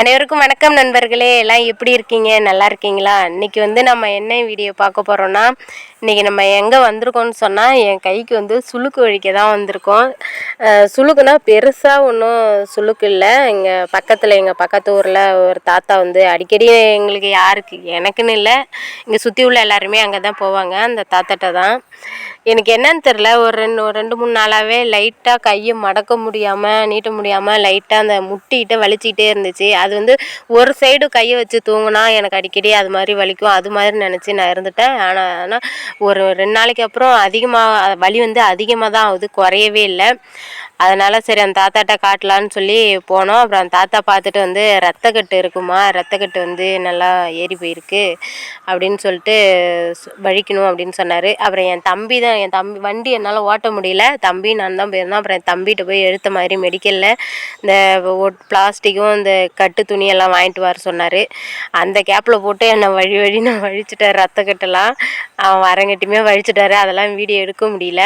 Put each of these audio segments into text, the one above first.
அனைவருக்கும் வணக்கம் நண்பர்களே. எல்லாம் எப்படி இருக்கீங்க? நல்லா இருக்கீங்களா? இன்னைக்கு வந்து நம்ம என்ன வீடியோ பார்க்க போகிறோன்னா இன்றைக்கி நம்ம எங்கே வந்திருக்கோம்னு சொன்னால் என் கைக்கு வந்து சுளுக்கு வழிக்க தான் வந்திருக்கோம். சுளுக்குனால் சுளுக்குனா பெருசாக ஒன்றும் சுளுக்கு இல்லை. இங்கே பக்கத்தில் எங்கள் பக்கத்து ஊரில் ஒரு தாத்தா வந்து அடிக்கடி எங்களுக்கு யாருக்கு எனக்குன்னு இல்லை. இங்கே சுற்றி உள்ள எல்லாருமே அங்கே தான் போவாங்க. அந்த தாத்தாட்ட தான். எனக்கு என்னன்னு தெரில ஒரு ரெண்டு ஒரு ரெண்டு மூணு நாளாகவே லைட்டாக கையை மடக்க முடியாமல் நீட்ட முடியாமல் லைட்டாக அந்த முட்டிகிட்ட வலிச்சிக்கிட்டே இருந்துச்சு. அது அது வந்து ஒரு சைடு கையை வச்சு தூங்கினா எனக்கு அடிக்கடி அது மாதிரி வலிக்கும். அது மாதிரி நினச்சி நான் இருந்துட்டேன். ஆனால் ஆனால் ஒரு ரெண்டு நாளைக்கு அப்புறம் அதிகமாக வலி வந்து அதிகமாக தான் ஆகுது. குறையவே இல்லை. அதனால் சரி அந்த தாத்தாட்ட காட்டலான்னு சொல்லி போனோம். அப்புறம் அந்த தாத்தா பார்த்துட்டு வந்து ரத்தக்கட்டு இருக்குமா? ரத்தக்கட்டு வந்து நல்லா ஏறி போயிருக்கு. அப்படின்னு சொல்லிட்டு வழிக்கணும் அப்படின்னு சொன்னார். அப்புறம் என் தம்பி தான் என் தம்பி வண்டி என்னால் ஓட்ட முடியல. தம்பி நான் தான் போயிருந்தேன் அப்புறம் என் தம்பிகிட்ட போய் எடுத்த மாதிரி மெடிக்கலில் இந்த பிளாஸ்டிக்கும் இந்த கட்டு துணியெல்லாம் வாங்கிட்டு வர சொன்னார். அந்த கேப்பில் போட்டு என்னை வழி வழி நான் ரத்த ரத்தக்கட்டெல்லாம் அவன் வரங்கட்டியுமே வழிச்சிட்டாரு. அதெல்லாம் வீடியோ எடுக்க முடியல.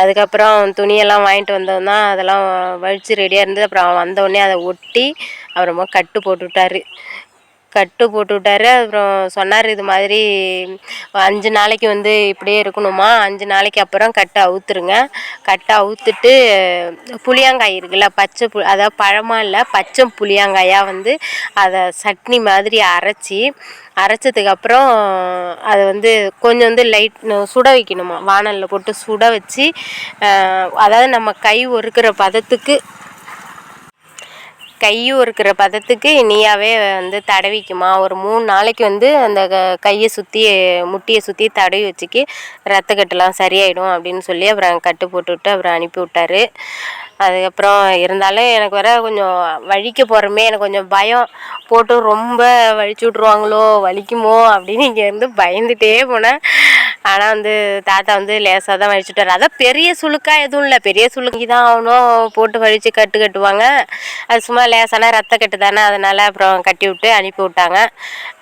அதுக்கப்புறம் துணியெல்லாம் வாங்கிட்டு வந்தோன்னா தான் அதெல்லாம் வழித்து ரெடியாக இருந்தது அப்புறம் அவன் வந்த அதை ஒட்டி அப்புறமா கட்டு போட்டுவிட்டாரு கட்டு போட்டு விட்டாரு. அப்புறம் சொன்னார் இது மாதிரி அஞ்சு நாளைக்கு வந்து இப்படியே இருக்கணுமா? அஞ்சு நாளைக்கு அப்புறம் கட்டை அவுத்துருங்க. கட்டை அவுத்துட்டு புளியாங்காய் இருக்குல்ல பச்சை பு அதாவது பழமாக இல்லை பச்சை புளியாங்காயாக வந்து அதை சட்னி மாதிரி அரைச்சி அரைச்சதுக்கப்புறம் அதை வந்து கொஞ்சம் வந்து லைட் சுட வைக்கணுமா? வாணலில் போட்டு சுட வச்சு அதாவது நம்ம கை ஒறுக்கிற பதத்துக்கு கையும் இருக்கிற பதத்துக்கு நீயாவே வந்து தடவிக்குமா ஒரு மூணு நாளைக்கு வந்து அந்த க- கையை சுற்றி முட்டியை சுற்றி தடவி வச்சுக்கி ரத்தக்கட்டுலாம் சரியாயிடும் அப்படின்னு சொல்லி அப்புறம் கட்டு போட்டுவிட்டு அப்புறம் அனுப்பி விட்டாரு. அதுக்கப்புறம் இருந்தாலும் எனக்கு வர கொஞ்சம் வழிக்க போகிறோமே எனக்கு கொஞ்சம் பயம். போட்டு ரொம்ப வலிச்சு விட்ருவாங்களோ வலிக்குமோ அப்படின்னு இங்கேருந்து பயந்துட்டே போனேன். ஆனால் வந்து தாத்தா வந்து லேசாக தான் வழிச்சுட்டார் அதான் பெரிய சுளுக்கா எதுவும் இல்லை. பெரிய சுளுக்கி தான் ஆகணும் போட்டு வழித்து கட்டு கட்டுவாங்க. அது சும்மா லேசான ரத்த கட்டு தானே. அதனால் அப்புறம் கட்டி விட்டு அனுப்பி விட்டாங்க.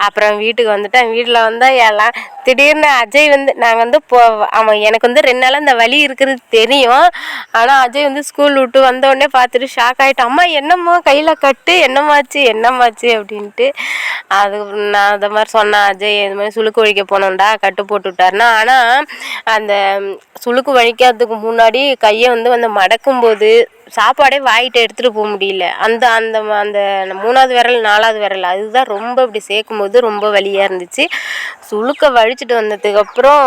அப்புறம் வீட்டுக்கு வந்துட்டேன். வீட்டில் வந்தால் எல்லாம் திடீர்னு அஜய் வந்து நாங்கள் வந்து போ அவன் எனக்கு வந்து ரெண்டு நாளாக இந்த வழி இருக்கிறது தெரியும். ஆனால் அஜய் வந்து ஸ்கூல் விட்டு வந்தோடனே பார்த்துட்டு ஷாக் ஆகிட்டான் அம்மா என்னம்மா? கையில் கட்டு? என்னம்மாச்சு? என்னம்மாச்சு? அப்படின்ட்டு. அது நான் அந்த மாதிரி சொன்னேன். அஜய் இது மாதிரி சுளுக்கு வழிக்க போனோம்டா கட்டு போட்டு விட்டாருன்னா ஆனால் அந்த சுளுக்கு வழிக்கிறதுக்கு முன்னாடி கையை வந்து அந்த மடக்கும்போது சாப்பாடே வாயிட்ட எடுத்துகிட்டு போக முடியல. அந்த அந்த அந்த மூணாவது விரல் நாலாவது விரல் அதுதான் ரொம்ப இப்படி சேர்க்கும்போது ரொம்ப வலியாக இருந்துச்சு. சுளுக்க வழிச்சிட்டு வந்ததுக்கப்புறம்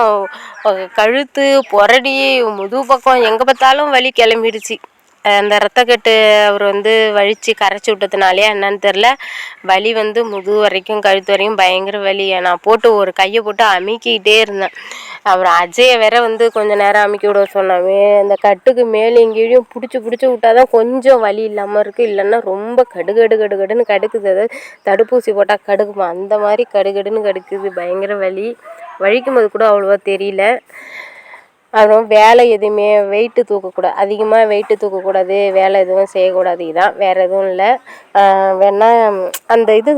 கழுத்து புரடி முதுகு பக்கம் எங்கே பார்த்தாலும் வலி கிளம்பிடுச்சு. அந்த ரத்தக்கட்டு அவர் வந்து வழித்து கரைச்சி விட்டதுனாலே என்னன்னு தெரில வலி வந்து முதுகு வரைக்கும் கழுத்து வரைக்கும் பயங்கர வலி. நான் போட்டு ஒரு கையை போட்டு அமுக்கிக்கிட்டே இருந்தேன். அப்புறம் அஜயை வேற வந்து கொஞ்சம் நேரம் அமுக்கி விட சொன்னாவே அந்த கட்டுக்கு மேலேயும் எங்கேயும் பிடிச்சி பிடிச்சி விட்டாதான் கொஞ்சம் வலி இல்லாமல் இருக்குது இல்லைன்னா ரொம்ப கடுகடு கடுகடுன்னு கடுக்குது. அதாவது தடுப்பூசி போட்டால் கடுக்குமா? அந்த மாதிரி கடுகடுன்னு கடுக்குது. பயங்கர வலி. வழிக்கும் போது கூட அவ்வளோவா தெரியல. அப்புறம் வேலை எதுவுமே வெயிட்டு தூக்கக்கூடாது அதிகமாக வெயிட்டு தூக்கக்கூடாது வேலை எதுவும் செய்யக்கூடாது இதுதான் வேறு எதுவும் இல்லை. வேணா அந்த இது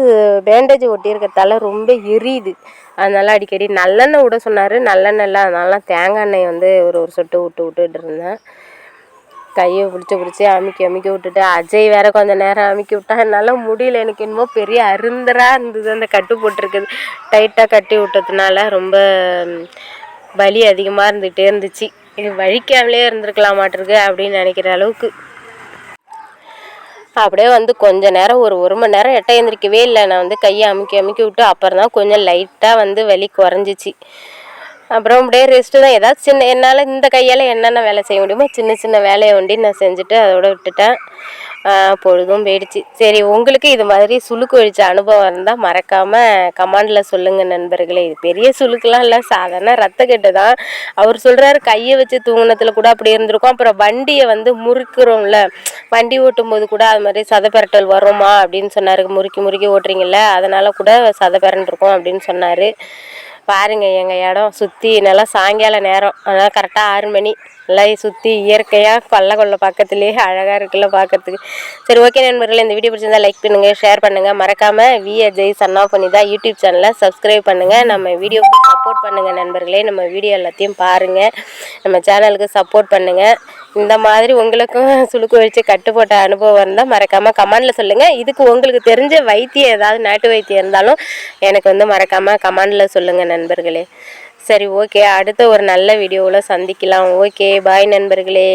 பேண்டேஜ் ஒட்டியிருக்கிறதால ரொம்ப எரியுது. அதனால அடிக்கடி நல்லெண்ணெய் விட சொன்னார். நல்லெண்ணெய் இல்லை அதனால தேங்காய் எண்ணெய் வந்து ஒரு ஒரு சொட்டு விட்டு விட்டுட்டு இருந்தேன். கையை பிடிச்சி பிடிச்சி அமுக்கி அமுக்கி விட்டுட்டு அஜய் வேற கொஞ்ச நேரம் அமுக்கி விட்டா என்னால் முடியல. எனக்கு என்னமோ பெரிய அருந்தராக இருந்தது அந்த கட்டு போட்டிருக்குது. டைட்டாக கட்டி விட்டதுனால ரொம்ப வலி அதிகமாக இருந்துகிட்டே இருந்துச்சு. இது வழிக்காமலே இருந்திருக்கலாமாட்டிருக்கு அப்படின்னு நினைக்கிற அளவுக்கு. அப்படியே வந்து கொஞ்ச நேரம் ஒரு ஒரு மணி நேரம் எட்ட எழுந்திரிக்கவே இல்லை. நான் வந்து கையை அமுக்கி அமுக்கி விட்டு அப்புறம் தான் கொஞ்சம் லைட்டாக வந்து வலி குறைஞ்சிச்சு. அப்புறம் அப்படியே ரெஸ்ட்டு தான். ஏதாவது சின்ன என்னால் இந்த கையால் என்னென்ன வேலை செய்ய முடியுமோ சின்ன சின்ன வேலையை ஒண்டி நான் செஞ்சுட்டு அதோட விட்டுட்டேன். பொழுதும் போயிடுச்சு. சரி உங்களுக்கு இது மாதிரி சுளுக்கு ஒழிச்ச அனுபவம் இருந்தால் மறக்காமல் கமாண்டில் சொல்லுங்கள் நண்பர்களே. இது பெரிய சுளுக்குலாம் இல்லை. சாதாரண ரத்தக்கட்டு தான். அவர் சொல்கிறாரு கையை வச்சு தூங்கினத்தில் கூட அப்படி இருந்திருக்கும். அப்புறம் வண்டியை வந்து முறுக்குறோம்ல. வண்டி ஓட்டும் போது கூட அது மாதிரி சதப்பெரட்டல் வருமா அப்படின்னு சொன்னார். முறுக்கி முறுக்கி ஓட்டுறீங்கல்ல. அதனால் கூட சத இருக்கும் அப்படின்னு சொன்னார். பாருங்கள் எங்கள் இடம் சுற்றி நல்லா சாயங்கால நேரம். அதனால் கரெக்டாக ஆறு மணி. நல்லா சுற்றி இயற்கையாக கொல்ல கொல்ல பக்கத்துலேயே அழகாக இருக்குல்ல பார்க்கறதுக்கு. சரி ஓகே நண்பர்களே இந்த வீடியோ பிடிச்சிருந்தா லைக் பண்ணுங்கள் ஷேர் பண்ணுங்கள் மறக்காமல் வி சன்னா பண்ணி தான் யூடியூப் சேனலை சப்ஸ்கிரைப் பண்ணுங்கள் நம்ம வீடியோக்கு சப்போர்ட் பண்ணுங்கள் நண்பர்களே. நம்ம வீடியோ எல்லாத்தையும் பாருங்கள் நம்ம சேனலுக்கு சப்போர்ட் பண்ணுங்கள் இந்த மாதிரி உங்களுக்கும் சுளுக்கு வச்சு கட்டு போட்ட அனுபவம் இருந்தால் மறக்காமல் கமெண்டில் சொல்லுங்கள் இதுக்கு உங்களுக்கு தெரிஞ்ச வைத்தியம் ஏதாவது நாட்டு வைத்தியம் இருந்தாலும் எனக்கு வந்து மறக்காமல் கமெண்டில் சொல்லுங்கள் நண்பர்களே. சரி ஓகே. அடுத்த ஒரு நல்ல வீடியோவில் சந்திக்கலாம். ஓகே பாய் நண்பர்களே.